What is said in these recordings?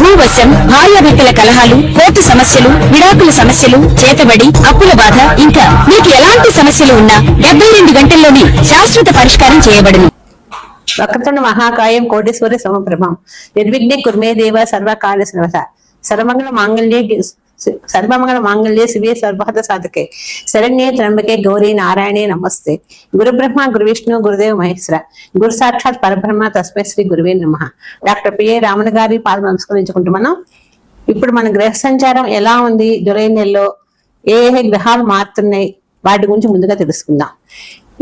భూవశం భార్యాభర్తల కలహాలు కోర్టు సమస్యలు విడాకుల సమస్యలు చేతబడి అప్పుల బాధ ఇంకా మీకు ఎలాంటి సమస్యలు ఉన్నా డెబ్బై రెండు గంటల్లోనే శాశ్వత పరిష్కారం చేయబడును. వక్రతుండ మహాకాయం కోటేశ్వరి సమప్రభం. నిర్విఘ్నే కుర్మే దేవ సర్వకాల సర్వమంగళ మాంగళ్య సర్వమంగళ మాంగళ్యే శివే సర్వహత సాధకే. శరణ్యే త్రంబకే గౌరీ నారాయణే నమస్తే. గురు బ్రహ్మ గురు విష్ణు గురుదేవ్ మహేశ్వర. గురు సాక్షాత్ పరబ్రహ్మ తస్మై శ్రీ గురువే నమ. డాక్టర్ పిఏ రామణ గారి పాదం నమస్కరించుకుంటూ మనం ఇప్పుడు మన గ్రహ సంచారం ఎలా ఉంది? జులై నెలలో ఏ ఏ గ్రహాలు మారుతున్నాయి? వాటి గురించి ముందుగా తెలుసుకుందాం.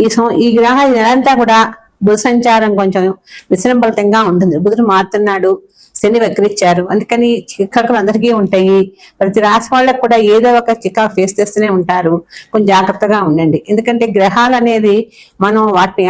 ఈ సో ఈ గ్రహ నెలంతా కూడా బుధ సంచారం కొంచెం విశ్రంభలితంగా ఉంటుంది. బుధుడు మారుతున్నాడు శని వక్రించారు అందుకని చికాకులు అందరికీ ఉంటాయి. ప్రతి రాశి వాళ్ళకు కూడా ఏదో ఒక చికాకు ఫేస్ చేస్తూనే ఉంటారు. కొంచెం జాగ్రత్తగా ఉండండి. ఎందుకంటే గ్రహాలు అనేది మనం వాటిని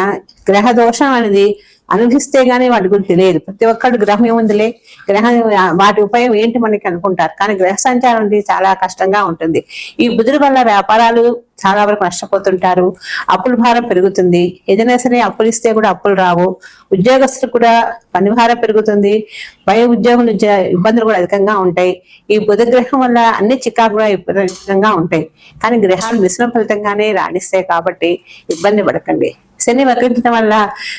గ్రహ దోషం అనేది అనుభవిస్తే గానీ వాటి గురించి తెలియదు. ప్రతి ఒక్కడు గ్రహం ఏముందిలే? గ్రహం వాటి ఉపయోగం ఏంటి మనకి అనుకుంటారు. కానీ గ్రహ సంచారం అనేది చాలా కష్టంగా ఉంటుంది. ఈ బుధుడు వల్ల వ్యాపారాలు చాలా వరకు నష్టపోతుంటారు. అప్పుల భారం పెరుగుతుంది. ఏదైనా సరే అప్పులు ఇస్తే కూడా అప్పులు రావు. ఉద్యోగస్తులు కూడా పని భారం పెరుగుతుంది. భయ ఉద్యోగులు ఇబ్బందులు కూడా అధికంగా ఉంటాయి. ఈ బుధ గ్రహం వల్ల అన్ని చికాకు కూడా విపరీతంగా ఉంటాయి. కానీ గ్రహాలు మిశ్రమ ఫలితంగానే రాణిస్తాయి కాబట్టి ఇబ్బంది పడకండి. శని వక్రించడం వల్ల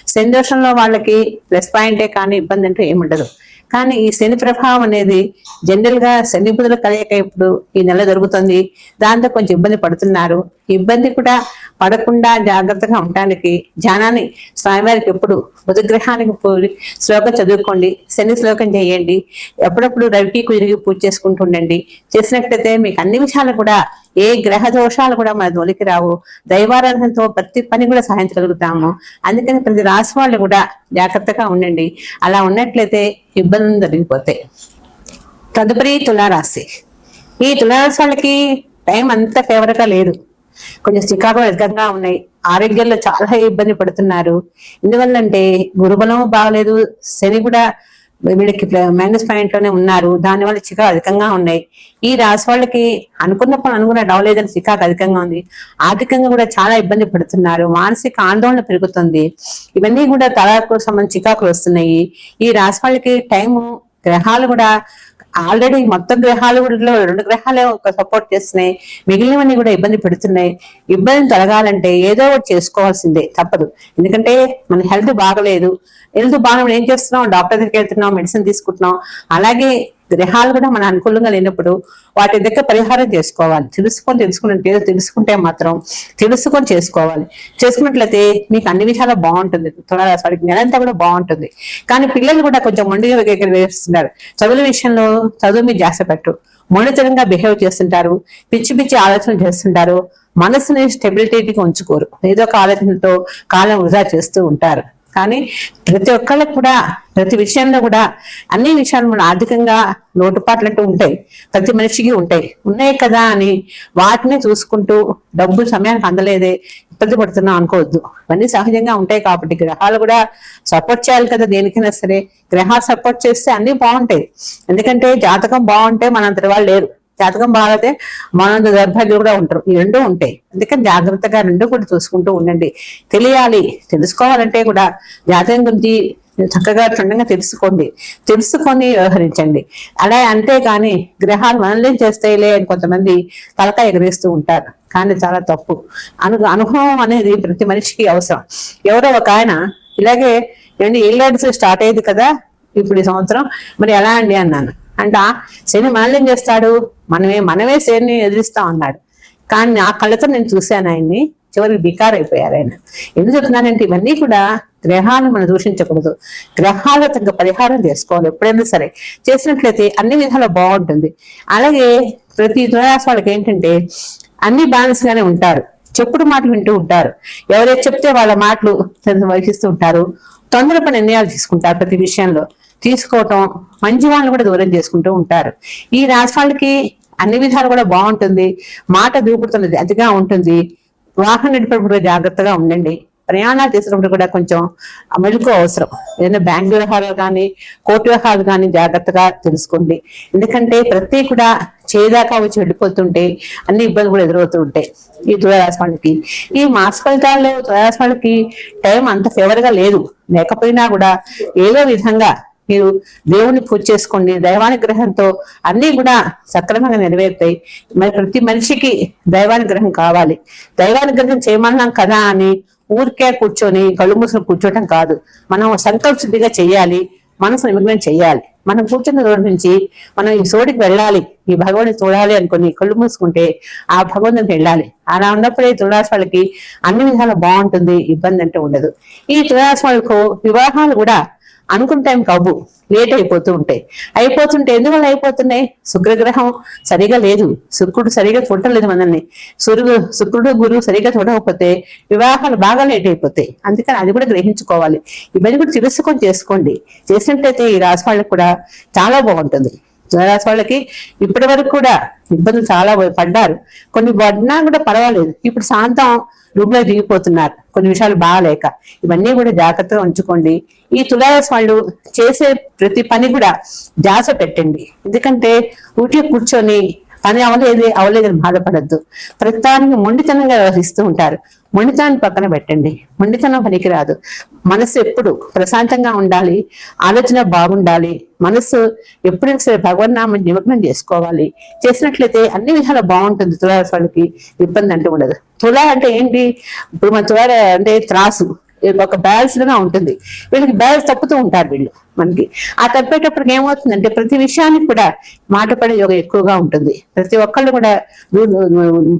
శని దోషంలో వాళ్ళకి ప్లస్ పాయింటే కానీ ఇబ్బంది అంటూ ఏముండదు. కానీ ఈ శని ప్రభావం అనేది జనరల్గా శని బుధుల కలయిక ఇప్పుడు ఈ నెల జరుగుతుంది. దాంతో కొంచెం ఇబ్బంది పడుతున్నారు. ఇబ్బంది కూడా పడకుండా జాగ్రత్తగా ఉండటానికి ధ్యానాన్ని స్వామివారికి ఎప్పుడు బుధగ్రహానికి పోయి శ్లోకం చదువుకోండి శని శ్లోకం చేయండి ఎప్పుడప్పుడు రవికి కుదిరిగి పూజ చేసుకుంటుండండి చేసినట్లయితే మీకు అన్ని విషయాలు కూడా ఏ గ్రహ దోషాలు కూడా మన దొలికి రావు. దైవారాధనతో ప్రతి పని కూడా సాధించగలుగుతాము. అందుకని ప్రతి రాసి వాళ్ళు కూడా జాగ్రత్తగా ఉండండి. అలా ఉన్నట్లయితే ఇబ్బందులు జరిగిపోతాయి తదుపరి తులారాశి. ఈ తులారాశి వాళ్ళకి టైం అంత ఫేవర్గా లేదు. కొంచెం చికాకు అధికంగా ఉన్నాయి. ఆరోగ్యంలో చాలా ఇబ్బంది పడుతున్నారు. ఎందువల్లంటే గురుబలం బాగలేదు. శని కూడా వీళ్ళకి మైనస్ పాయింట్లోనే ఉన్నారు. దానివల్ల చికాకు అధికంగా ఉన్నాయి. ఈ రాశి వాళ్ళకి అనుకున్న పని అనుకున్న డవలేదని చికాకు అధికంగా ఉంది. ఆర్థికంగా కూడా చాలా ఇబ్బంది పడుతున్నారు. మానసిక ఆందోళన పెరుగుతుంది. ఇవన్నీ కూడా తలకు సంబంధించి చికాకులు వస్తున్నాయి. ఈ రాశి వాళ్ళకి టైము గ్రహాలు కూడా ఆల్రెడీ మొత్తం గ్రహాలు కూడా రెండు గ్రహాలే ఒక సపోర్ట్ చేస్తున్నాయి. మిగిలినవన్నీ కూడా ఇబ్బంది పెడుతున్నాయి. ఇబ్బంది తొలగాలంటే ఏదో ఒకటి చేసుకోవాల్సిందే తప్పదు. ఎందుకంటే మన హెల్త్ బాగలేదు. హెల్త్ బాగా ఏం చేస్తున్నాం? డాక్టర్ దగ్గరికి వెళ్తున్నాం మెడిసిన్ తీసుకుంటున్నాం. అలాగే గ్రహాలు కూడా మన అనుకూలంగా లేనప్పుడు వాటి దగ్గర పరిహారం చేసుకోవాలి. తెలుసుకొని తెలుసుకుంటే తెలుసుకుంటే మాత్రం తెలుసుకొని చేసుకోవాలి. చేసుకున్నట్లయితే మీకు అన్ని విషయాలు బాగుంటుంది. తులారాశి వాడికి నెలంతా కూడా బాగుంటుంది. కానీ పిల్లలు కూడా కొంచెం మొండిగా వేస్తున్నారు. చదువుల విషయంలో చదువు మీద జాస్తి పెట్టు మొండితనంగా బిహేవ్ చేస్తుంటారు. పిచ్చి పిచ్చి ఆలోచనలు చేస్తుంటారు. మనసుని స్టెబిలిటీగా ఉంచుకోరు. ఏదో ఒక ఆలోచనతో కాలం వృధా చేస్తూ ఉంటారు. కానీ ప్రతి ఒక్కళ్ళకి కూడా ప్రతి విషయంలో కూడా అన్ని విషయాలు మన ఆర్థికంగా లోటుపాట్లంటూ ఉంటాయి. ప్రతి మనిషికి ఉంటాయి. ఉన్నాయి కదా అని వాటిని చూసుకుంటూ డబ్బు సమయానికి అందలేదే ఇబ్బంది పడుతున్నాం అనుకోవద్దు. ఇవన్నీ సహజంగా ఉంటాయి కాబట్టి గ్రహాలు కూడా సపోర్ట్ చేయాలి కదా దేనికైనా సరే. గ్రహాలు సపోర్ట్ చేస్తే అన్ని బాగుంటాయి. ఎందుకంటే జాతకం బాగుంటే మనంతటి వాళ్ళు లేరు. జాతకం బాగాతే మన దౌర్భాగ్యులు కూడా ఉంటారు. ఈ రెండు ఉంటాయి. అందుకని జాగ్రత్తగా రెండు కూడా చూసుకుంటూ ఉండండి. తెలియాలి. తెలుసుకోవాలంటే కూడా జాతకం గురించి చక్కగా క్షుణ్ణంగా తెలుసుకోండి. తెలుసుకొని వ్యవహరించండి. అలా అంతే కానీ గ్రహాలు మనల్ని చేస్తాయిలే అని కొంతమంది తలక ఎగరేస్తూ ఉంటారు. కానీ చాలా తప్పు. అను అనుభవం అనేది ప్రతి మనిషికి అవసరం. ఎవరో ఒక ఆయన ఇలాగే ఏమండి ఏళ్ళాడ్స్ స్టార్ట్ అయ్యేది కదా ఇప్పుడు ఈ సంవత్సరం. మరి ఎలా అండి అన్నాను. అంట శని మనల్ని చేస్తాడు? మనమే మనమే శని ఎదిరిస్తాం అన్నాడు. కానీ నా కళ్ళతో నేను చూశాను ఆయన్ని చివరికి బికార్ అయిపోయారు ఆయన. ఎందుకు చెప్తున్నానంటే ఇవన్నీ కూడా గ్రహాలను మనం దూషించకూడదు. గ్రహాల తగ్గ పరిహారం చేసుకోవాలి ఎప్పుడైనా సరే. చేసినట్లయితే అన్ని విధాలు బాగుంటుంది. అలాగే ప్రతి తులారాశి వాళ్ళకి ఏంటంటే అన్ని బ్యాలెన్స్ గానే ఉంటారు. చెప్పుడు మాటలు వింటూ ఉంటారు. ఎవరైతే చెప్తే వాళ్ళ మాటలు వహిస్తూ ఉంటారు. తొందరపడి నిర్ణయాలు తీసుకుంటారు ప్రతి విషయంలో. తీసుకోవటం మంచి వాళ్ళని కూడా దూరం చేసుకుంటూ ఉంటారు. ఈ రాశి వాళ్ళకి అన్ని విధాలు కూడా బాగుంటుంది. మాట దూకుతున్నది అతిగా ఉంటుంది. వాహనం నడిపేటప్పుడు జాగ్రత్తగా ఉండండి. ప్రయాణాలు చేసినప్పుడు కూడా కొంచెం మెలకు అవసరం. ఏదైనా బ్యాంక్ వ్యవహారాలు కానీ కోర్టు వ్యవహారాలు కానీ జాగ్రత్తగా తెలుసుకోండి. ఎందుకంటే ప్రతి కూడా చేదాకా వచ్చి వెళ్ళిపోతుంటే అన్ని ఇబ్బందులు కూడా ఎదురవుతూ ఉంటాయి ఈ తులారాశి వాళ్ళకి ఈ మాస ఫలితాల్లో తులారాశి వాళ్ళకి టైం అంత ఫేవర్గా లేదు. లేకపోయినా కూడా ఏదో విధంగా మీరు దేవుని పూజ చేసుకోండి దైవానుగ్రహంతో అన్ని కూడా సక్రమంగా నెరవేరుతాయి. మరి ప్రతి మనిషికి దైవానుగ్రహం కావాలి. దైవానుగ్రహం చేయమన్నాం కదా అని ఊరికే కూర్చొని కళ్ళు మూసుకొని కూర్చోటం కాదు. మనం సంకల్పశుద్ధిగా చేయాలి మనసు నిమగ్నం చెయ్యాలి మనం కూర్చున్న రోజు నుంచి మనం ఈ సోడికి వెళ్ళాలి ఈ భగవాన్ని చూడాలి అనుకుని కళ్ళు మూసుకుంటే ఆ భగవంతునికి వెళ్ళాలి. అలా ఉన్నప్పుడే తులారాశి వాళ్ళకి అన్ని విధాలు బాగుంటుంది ఇబ్బంది అంటే ఉండదు. ఈ తులారాశి వాళ్ళకు వివాహాలు కూడా అనుకున్న టైం లేట్ అయిపోతూ ఉంటాయి అయిపోతుంటే ఎందువల్ల అయిపోతున్నాయి? శుక్రగ్రహం సరిగా లేదు. శుక్రుడు సరిగా చూడలేదు మనల్ని. సూర్యుడు శుక్రుడు గురువు సరిగా చూడకపోతే వివాహాలు బాగా లేట్ అయిపోతాయి. అందుకని అది కూడా గ్రహించుకోవాలి. ఇవన్నీ కూడా తెలుసుకొని చేసుకోండి. చేసినట్లయితే ఈ రాసి వాళ్ళకి కూడా చాలా బాగుంటుంది. తులారాశి వాళ్ళకి ఇప్పటి వరకు కూడా ఇబ్బందులు చాలా పడ్డారు. కొన్ని పడినా కూడా పర్వాలేదు. ఇప్పుడు శాంతం రూపులో దిగిపోతున్నారు. కొన్ని విషయాలు బాగాలేక. ఇవన్నీ కూడా జాగ్రత్తగా ఉంచుకోండి. ఈ తులారాశి వాళ్ళు చేసే ప్రతి పని కూడా జాస పెట్టండి. ఎందుకంటే ఊటే కూర్చొని పని అవలేదు అవలేదని బాధపడద్దు. ప్రతిదానికి మొండితనంగా వ్యవహరిస్తూ ఉంటారు. మొండితనాన్ని పక్కన పెట్టండి. మొండితనం పనికిరాదు. మనసు ఎప్పుడు ప్రశాంతంగా ఉండాలి. ఆలోచన బాగుండాలి. మనసు ఎప్పుడైనా సరే భగవన్నామని నిమగ్నం చేసుకోవాలి. చేసినట్లయితే అన్ని విధాలు బాగుంటుంది. తులారాశి వాళ్ళకి ఇబ్బంది అంటూ ఉండదు. తులా అంటే ఏంటి? ఇప్పుడు మన తులా అంటే త్రాసు. ఒక బ్యాలెన్స్డ్గా ఉంటుంది. వీళ్ళకి బ్యాలెన్స్ తప్పుతూ ఉంటారు వీళ్ళు మనకి. ఆ తప్పేటప్పటికి ఏమవుతుందంటే ప్రతి విషయానికి కూడా మాట పడే యోగ ఎక్కువగా ఉంటుంది. ప్రతి ఒక్కళ్ళు కూడా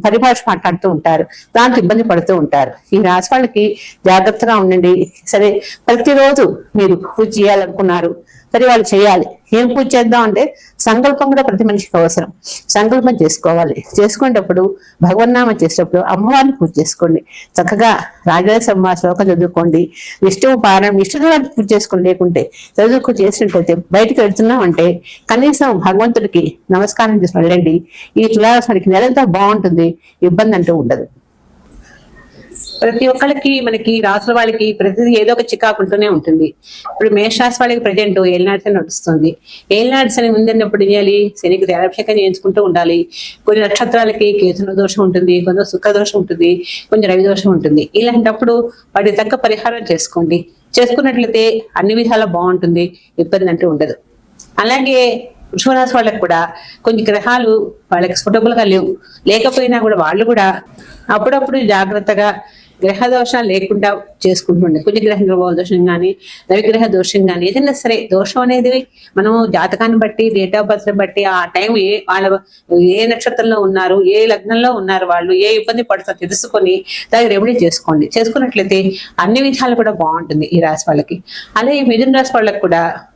పరిభాష మాట్లాడుతూ ఉంటారు. దాంతో ఇబ్బంది పడుతూ ఉంటారు. ఈ రాసి వాళ్ళకి జాగ్రత్తగా ఉండండి. సరే ప్రతిరోజు మీరు పూజ చేయాలనుకున్నారు. సరే వాళ్ళు చేయాలి. ఏం పూజ చేద్దాం అంటే సంకల్పం కూడా ప్రతి మనిషికి అవసరం. సంకల్పం చేసుకోవాలి. చేసుకునేటప్పుడు భగవన్నామం చేసేటప్పుడు అమ్మవారిని పూజ చేసుకోండి. చక్కగా రాజరాజ శ్లోకం చదువుకోండి. విష్ణువు పారాయణ విష్ణుదేవాన్ని పూజ చేసుకుని లేకుంటే చదువుకు చేసినట్లయితే బయటకు వెళ్తున్నాం అంటే కనీసం భగవంతుడికి నమస్కారం చేసి వెళ్ళండి. ఈ తులారాశానికి నెలంతా బాగుంటుంది. ఇబ్బంది అంటూ ఉండదు. ప్రతి ఒక్కరికి మనకి రాసుల వాళ్ళకి ప్రతిదీ ఏదో ఒక చికాకు ఉంటూనే ఉంటుంది. ఇప్పుడు మేషరాశి వాళ్ళకి ప్రజెంట్ ఏలినాడ్స్ నడుస్తుంది. ఏలినాడ్స్ అని ఉందన్నప్పుడు ఏం చేయాలి? శనికి తేలాభిషేకం చేయించుకుంటూ ఉండాలి. కొన్ని నక్షత్రాలకి కేతున దోషం ఉంటుంది కొంత సుఖ దోషం ఉంటుంది కొంచెం రవి దోషం ఉంటుంది. ఇలాంటప్పుడు వాటికి తగ్గ పరిహారం చేసుకోండి. చేసుకున్నట్లయితే అన్ని విధాలా బాగుంటుంది ఇబ్బంది అంటూ ఉండదు. అలాగే వృషభరాశి వాళ్ళకి కూడా కొన్ని గ్రహాలు వాళ్ళకి suitable లేవు. లేకపోయినా కూడా వాళ్ళు కూడా అప్పుడప్పుడు జాగ్రత్తగా గ్రహ దోషాలు లేకుండా చేసుకుంటుండే. కుజ గ్రహ దోషం కానీ రవిగ్రహ దోషం కానీ ఏదైనా సరే దోషం అనేది మనం జాతకాన్ని బట్టి డేట్ ఆఫ్ బర్త్ బట్టి ఆ టైం ఏ వాళ్ళ ఏ నక్షత్రంలో ఉన్నారు ఏ లగ్నంలో ఉన్నారు వాళ్ళు ఏ ఇబ్బంది పడుతుందో తెలుసుకొని దానికి రెమెడీ చేసుకోండి. చేసుకున్నట్లయితే అన్ని విధాలు కూడా బాగుంటుంది ఈ రాశి వాళ్ళకి. అలాగే మిథున రాశి వాళ్ళకి కూడా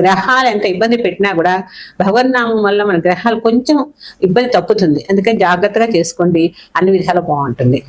గ్రహాలు ఎంత ఇబ్బంది పెట్టినా కూడా భగవన్నామం వల్ల మన గ్రహాలు కొంచెం ఇబ్బంది తప్పుతుంది. అందుకని జాగ్రత్తగా చేసుకోండి. అన్ని విధాలు బాగుంటుంది.